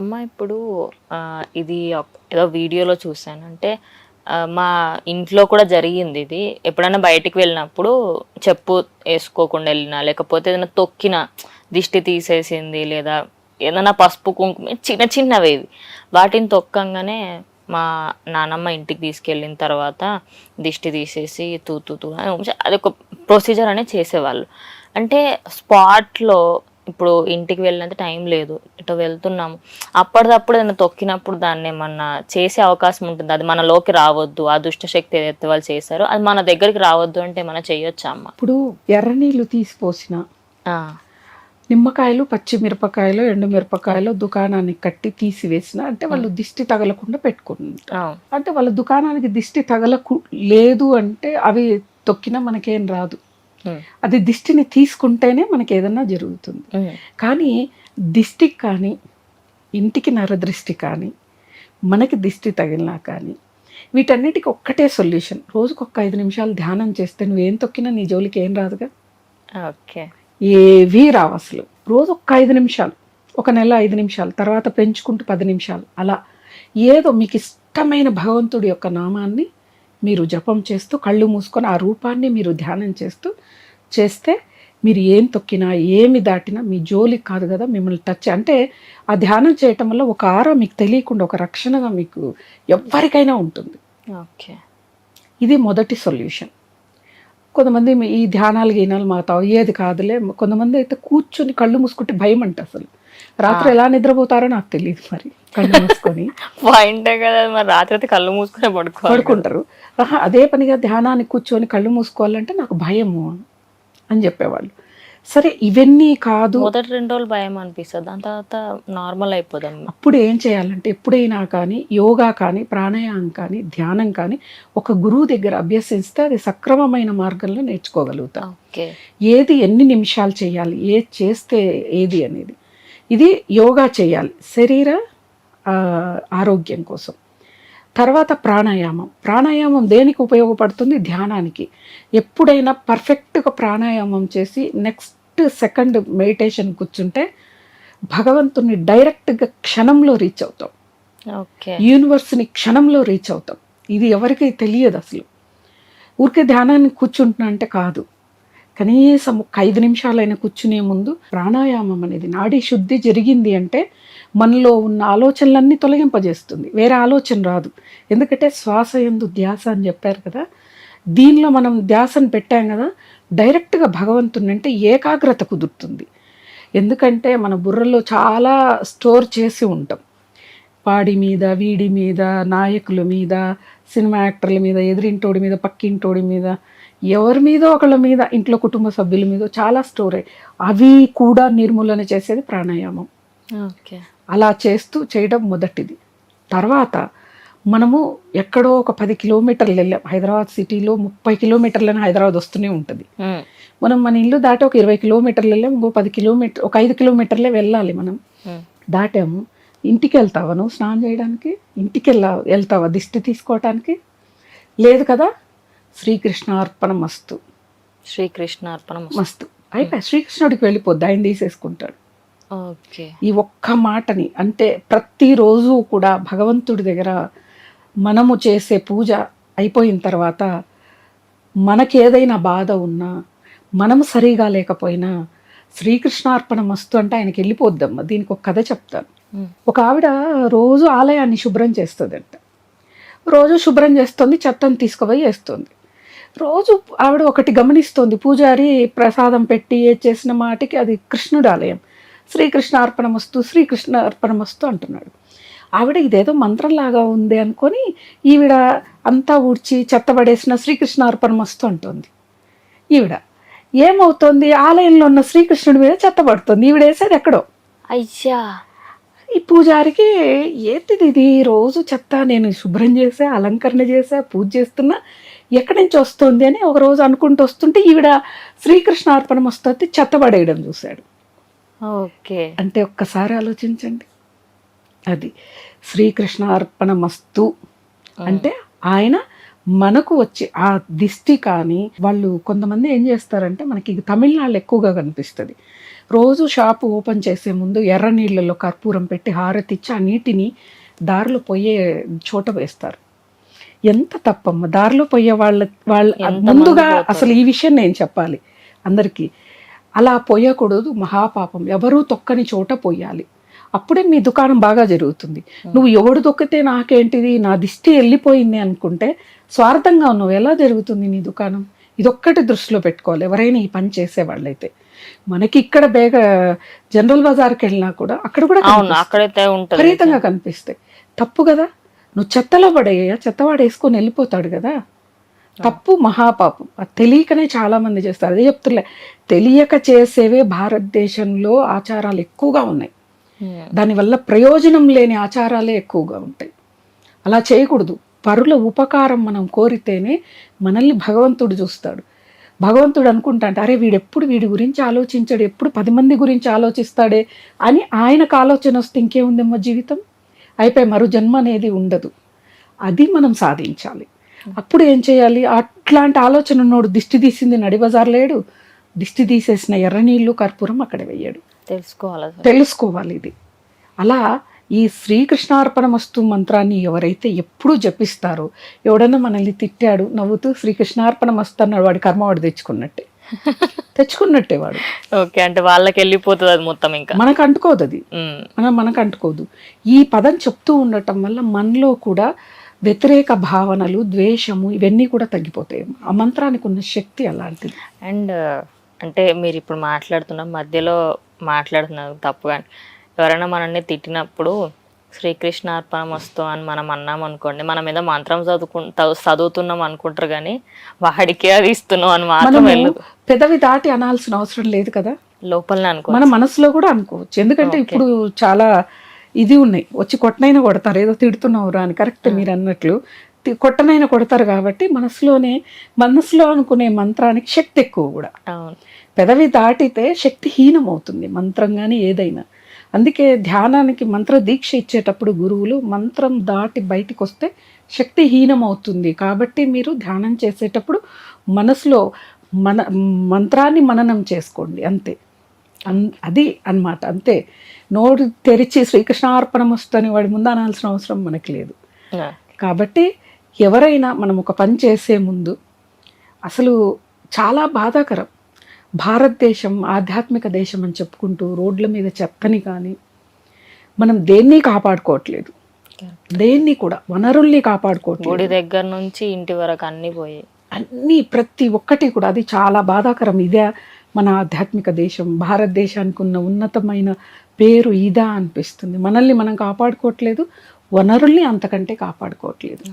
అమ్మ ఇప్పుడు ఇది ఏదో వీడియోలో చూసాను అంటే మా ఇంట్లో కూడా జరిగింది ఇది. ఎప్పుడైనా బయటికి వెళ్ళినప్పుడు చెప్పు వేసుకోకుండా వెళ్ళినా లేకపోతే ఏదైనా తొక్కిన దిష్టి తీసేసింది లేదా ఏదైనా పసుపు కుంకుమ చిన్న చిన్నవి ఇవి. వాటిని తొక్కంగానే మా నానమ్మ ఇంటికి తీసుకెళ్ళిన తర్వాత దిష్టి తీసేసి తూ తూ అది ఒక ప్రొసీజర్ అనేది చేసేవాళ్ళు. అంటే స్పాట్లో ఇప్పుడు ఇంటికి వెళ్ళినంత టైం లేదు. ఇటు వెళ్తున్నాము. అప్పటిదప్పుడు ఏదైనా తొక్కినప్పుడు దాన్ని ఏమన్నా చేసే అవకాశం ఉంటుంది. అది మనలోకి రావద్దు. ఆ దుష్టశక్తి ఏదైతే వాళ్ళు చేశారో అది మన దగ్గరికి రావద్దు అంటే మనం చేయొచ్చా అమ్మ? ఇప్పుడు ఎర్ర నీళ్ళు తీసిపోసిన నిమ్మకాయలు పచ్చిమిరపకాయలు ఎండుమిరపకాయలు దుకాణానికి కట్టి తీసివేసిన అంటే వాళ్ళు దిష్టి తగలకుండా పెట్టుకుంటారు అవును. అంటే వాళ్ళ దుకాణానికి దిష్టి తగలకు లేదు అంటే అవి తొక్కినా మనకేం రాదు. అది దిష్టిని తీసుకుంటేనే మనకి ఏదన్నా జరుగుతుంది కానీ దిష్టికి కానీ ఇంటికి నరదృష్టి కానీ మనకి దిష్టి తగిలినా కానీ వీటన్నిటికి ఒక్కటే సొల్యూషన్. రోజుకు ఒక్క ఐదు నిమిషాలు ధ్యానం చేస్తే నువ్వేం తొక్కినా నీ జోలికి ఏం రాదుగా? ఓకే. ఏవీ రావు అసలు. రోజు ఒక్క ఐదు నిమిషాలు ఒక నెల ఐదు నిమిషాలు తర్వాత పెంచుకుంటూ పది నిమిషాలు అలా. ఏదో మీకు ఇష్టమైన భగవంతుడి యొక్క నామాన్ని మీరు జపం చేస్తూ కళ్ళు మూసుకొని ఆ రూపాన్ని మీరు ధ్యానం చేస్తూ చేస్తే మీరు ఏం తొక్కినా ఏమి దాటినా మీ జోలికి కాదు కదా మిమ్మల్ని టచ్ అంటే ఆ ధ్యానం చేయటం వల్ల ఒక ఆరా మీకు తెలియకుండా ఒక రక్షణగా మీకు ఎవ్వరికైనా ఉంటుంది. ఓకే. ఇది మొదటి సొల్యూషన్. కొంతమంది ఈ ధ్యానాలు గీనాలు మాకు అయ్యేది కాదులే కొంతమంది అయితే కూర్చొని కళ్ళు మూసుకుంటే భయం అంట అసలు. రాత్రి ఎలా నిద్రపోతారో నాకు తెలియదు మరి. కళ్ళు మూసుకొని. పాయింటే కదా మరి రాత్రి అయితే కళ్ళు మూసుకునే పడుకోవాలి పడుకుంటారు. అదే పనిగా ధ్యానానికి కూర్చొని కళ్ళు మూసుకోవాలంటే నాకు భయము అని చెప్పేవాళ్ళు. సరే ఇవన్నీ కాదు. మొదటి రెండు రోజులు భయం అనిపిస్తుంది. దాని తర్వాత నార్మల్ అయిపోదాం అప్పుడు ఏం చేయాలంటే ఎప్పుడైనా కానీ యోగా కానీ ప్రాణాయామం కానీ ధ్యానం కానీ ఒక గురువు దగ్గర అభ్యసిస్తే అది సక్రమమైన మార్గంలో నేర్చుకోగలుగుతాం. ఏది ఎన్ని నిమిషాలు చేయాలి ఏది చేస్తే ఏది అనేది. ఇది యోగా చేయాలి. శరీర ఆరోగ్యం కోసం. తర్వాత ప్రాణాయామం. ప్రాణాయామం దేనికి ఉపయోగపడుతుంది? ధ్యానానికి. ఎప్పుడైనా పర్ఫెక్ట్గా ప్రాణాయామం చేసి నెక్స్ట్ సెకండ్ మెడిటేషన్ కూర్చుంటే భగవంతుని డైరెక్ట్గా క్షణంలో రీచ్ అవుతాం. ఓకే. యూనివర్స్ని క్షణంలో రీచ్ అవుతాం. ఇది ఎవరికి తెలియదు అసలు. ఊరికే ధ్యానాన్ని కూర్చుంటున్నా అంటే కాదు. కనీసం ఒక ఐదు నిమిషాలైనా కూర్చునే ముందు ప్రాణాయామం అనేది నాడీ శుద్ధి జరిగింది అంటే మనలో ఉన్న ఆలోచనలన్నీ తొలగింపజేస్తుంది. వేరే ఆలోచన రాదు. ఎందుకంటే శ్వాస ఎందు ధ్యాస అని చెప్పారు కదా దీనిలో మనం ధ్యాసను పెట్టాం కదా డైరెక్ట్గా భగవంతుని అంటే ఏకాగ్రత కుదురుతుంది. ఎందుకంటే మన బుర్రలో చాలా స్టోర్ చేసి ఉంటాం. వాడి మీద వీడి మీద నాయకుల మీద సినిమా యాక్టర్ల మీద ఎదిరింటోడి మీద పక్కింటోడి మీద ఎవరి మీద ఒకళ్ళ మీద ఇంట్లో కుటుంబ సభ్యుల మీద చాలా స్టోర్. అవి కూడా నిర్మూలన చేసేది ప్రాణాయామం. ఓకే. అలా చేస్తూ చేయడం మొదటిది. తర్వాత మనము ఎక్కడో ఒక పది కిలోమీటర్లు వెళ్ళాం. హైదరాబాద్ సిటీలో ముప్పై కిలోమీటర్లని హైదరాబాద్ వస్తూనే ఉంటుంది. మనం మన ఇల్లు దాటి ఒక ఇరవై కిలోమీటర్లు వెళ్ళాం. ఇంకో పది కిలోమీటర్ ఒక ఐదు కిలోమీటర్లే వెళ్ళాలి మనం. దాటాము. ఇంటికి వెళ్తావా నువ్వు స్నానం చేయడానికి? ఇంటికి వెళ్ళా వెళ్తావా దిష్టి తీసుకోవటానికి లేదు కదా? శ్రీకృష్ణ అర్పణ మస్తు. శ్రీకృష్ణ అర్పణ మస్తు అయిపోయి శ్రీకృష్ణుడికి వెళ్ళిపోద్ది ఆయన తీసేసుకుంటాడు. ఓకే. ఈ ఒక్క మాటని అంటే ప్రతిరోజు కూడా భగవంతుడి దగ్గర మనము చేసే పూజ అయిపోయిన తర్వాత మనకి ఏదైనా బాధ ఉన్నా మనము సరిగా లేకపోయినా శ్రీకృష్ణార్పణ మస్తు అంటే ఆయనకి వెళ్ళిపోద్దమ్మా. దీనికి ఒక కథ చెప్తాను. ఒక ఆవిడ రోజు ఆలయాన్ని శుభ్రం చేస్తుందంట. రోజు శుభ్రం చేస్తుంది చెత్తను తీసుకుపోయి వేస్తుంది. రోజు ఆవిడ ఒకటి గమనిస్తుంది పూజారి ప్రసాదం పెట్టి ఏది చేసిన మాటికి అది కృష్ణుడు ఆలయం. శ్రీకృష్ణ అర్పణమస్తు శ్రీకృష్ణ అర్పణమస్తు అంటున్నాడు. ఆవిడ ఇదేదో మంత్రంలాగా ఉంది అనుకొని ఈవిడ అంతా ఊడ్చి చెత్తబడేసిన శ్రీకృష్ణ అర్పణమస్తు అంటుంది. ఈవిడ ఏమవుతోంది? ఆలయంలో ఉన్న శ్రీకృష్ణుడి మీద చెత్తబడుతుంది ఈవిడ వేసేది ఎక్కడో? అయ్యా! ఈ పూజారికి ఏంటిది ఇది? రోజు చెత్త నేను శుభ్రం చేసా అలంకరణ చేసా పూజ చేస్తున్నా. ఎక్కడి నుంచి వస్తుంది అని ఒక రోజు అనుకుంటూ వస్తుంటే ఈవిడ శ్రీకృష్ణ అర్పణం వస్తుంది చెత్త పడేయడం చూశాడు. ఓకే. అంటే ఒక్కసారి ఆలోచించండి. అది శ్రీకృష్ణ అర్పణమస్తు అంటే ఆయన మనకు వచ్చి ఆ దిష్టి కానీ వాళ్ళు కొంతమంది ఏం చేస్తారంటే మనకి తమిళనాడు ఎక్కువగా కనిపిస్తుంది. రోజు షాపు ఓపెన్ చేసే ముందు ఎర్ర నీళ్ళలో కర్పూరం పెట్టి హారతిచ్చి ఆ నీటిని దారిలో పోయే చోట వేస్తారు. ఎంత తప్పమ్మ. దారిలో పోయే వాళ్ళ వాళ్ళ ముందుగా? అసలు ఈ విషయం నేను చెప్పాలి అందరికీ. అలా పోయకూడదు మహాపాపం. ఎవరూ తొక్కని చోట పోయాలి. అప్పుడే మీ దుకాణం బాగా జరుగుతుంది. నువ్వు ఎవడు తొక్కితే నాకేంటిది? నా దిష్టి వెళ్ళిపోయింది అనుకుంటే స్వార్థంగా ఉన్నావు. ఎలా జరుగుతుంది నీ దుకాణం? ఇదొక్కటి దృష్టిలో పెట్టుకోవాలి. ఎవరైనా ఈ పని చేసే వాళ్ళైతే మనకి ఇక్కడ బేగ జనరల్ బజార్కి వెళ్ళినా కూడా అక్కడ కూడా. అక్కడైతే ఉంటది. విపరీతంగా కనిపిస్తాయి. తప్పు కదా? నువ్వు చెత్తలో పడేయ చెత్తవాడు వేసుకొని వెళ్ళిపోతాడు కదా? తప్పు మహాపాపం. అది తెలియకనే చాలా మంది చేస్తారు. అదే చెప్తులే తెలియక చేసేవే భారతదేశంలో ఆచారాలు ఎక్కువగా ఉన్నాయి. దానివల్ల ప్రయోజనం లేని ఆచారాలే ఎక్కువగా ఉంటాయి. అలా చేయకూడదు. పరుల ఉపకారం మనం కోరితేనే మనల్ని భగవంతుడు చూస్తాడు. భగవంతుడు అనుకుంటాంట అరే వీడు ఎప్పుడు వీడి గురించి ఆలోచించాడు? ఎప్పుడు పది మంది గురించి ఆలోచిస్తాడే? అని ఆయనకు ఆలోచన వస్తే ఇంకేముందేమో జీవితం? అయిపోయి మరో జన్మ అనేది ఉండదు. అది మనం సాధించాలి. అప్పుడు ఏం చేయాలి? అట్లాంటి ఆలోచన ఉన్నోడు దిష్టి తీసింది నడి బజార్ లేడు. దిష్టి తీసేసిన ఎర్ర నీళ్ళు కర్పూరం అక్కడ వెయ్యాడు తెలుసుకోవాలి. తెలుసుకోవాలి ఇది. అలా ఈ శ్రీకృష్ణార్పణ వస్తు మంత్రాన్ని ఎవరైతే ఎప్పుడూ జపిస్తారో ఎవడన్నా మనల్ని తిట్టాడు నవ్వుతూ శ్రీకృష్ణార్పణ మస్తు అన్నాడు వాడి కర్మ వాడు తెచ్చుకున్నట్టే. తెచ్చుకున్నట్టే వాడు. ఓకే అంటే వాళ్ళకి వెళ్ళిపోతుంది అది మొత్తం ఇంకా. మనకు అంటుకోదు అది. మనం మనకు అంటుకోదు. ఈ పదం చెప్తూ ఉండటం వల్ల మనలో కూడా వ్యతిరేక భావనలు ద్వేషము ఇవన్నీ కూడా తగ్గిపోతాయి. ఆ మంత్రానికి ఉన్న శక్తి అలాంటిది. అండ్ అంటే మీరు ఇప్పుడు మాట్లాడుతున్న మధ్యలో మాట్లాడుతున్నారు తప్పుగా ఎవరైనా మనల్ని తిట్టినప్పుడు శ్రీకృష్ణ అర్పణ వస్తు అని మనం అన్నాం అనుకోండి మనం ఏదో మంత్రం చదువుకు చదువుతున్నాం అనుకుంటారు కానీ వాడికే అది ఇస్తున్నాం అని మాత్రం వెళ్ళదు. పెదవి దాటి అనాల్సిన అవసరం లేదు కదా? లోపలనే అనుకో మన మనసులో కూడా అనుకోవచ్చు. ఎందుకంటే ఇప్పుడు చాలా ఇది ఉన్నాయి. వచ్చి కొట్టనైనా కొడతారు. ఏదో తిడుతున్నావురా అని. కరెక్ట్ మీరు అన్నట్లు. కొట్టనైనా కొడతారు కాబట్టి మనసులోనే మనసులో అనుకునే మంత్రానికి శక్తి ఎక్కువ కూడా. పెదవి దాటితే శక్తి హీనం అవుతుంది మంత్రం కానీ ఏదైనా. అందుకే ధ్యానానికి మంత్ర దీక్ష ఇచ్చేటప్పుడు గురువులు మంత్రం దాటి బయటికి వస్తే శక్తి హీనం అవుతుంది కాబట్టి మీరు ధ్యానం చేసేటప్పుడు మనసులో మన మంత్రాన్ని మననం చేసుకోండి. అంతే. అన్ అది అన్నమాట. అంతే. నోరు తెరిచి శ్రీకృష్ణార్పణం వస్తుందని వాడి ముందు అనాల్సిన అవసరం మనకి లేదు. కాబట్టి ఎవరైనా మనం ఒక పని చేసే ముందు అసలు చాలా బాధాకరం. భారతదేశం ఆధ్యాత్మిక దేశం అని చెప్పుకుంటూ రోడ్ల మీద చెత్తని కానీ మనం దేన్ని కాపాడుకోవట్లేదు. దేన్ని కూడా వనరుల్ని కాపాడుకోవట్లేదు. గుడి దగ్గర నుంచి ఇంటి వరకు అన్ని పోయి అన్నీ ప్రతి ఒక్కటి కూడా అది చాలా బాధాకరం. ఇదే మన ఆధ్యాత్మిక దేశం భారతదేశానికి ఉన్న ఉన్నతమైన పేరు ఇదా అనిపిస్తుంది. మనల్ని మనం కాపాడుకోవట్లేదు వనరుల్ని అంతకంటే కాపాడుకోవట్లేదు.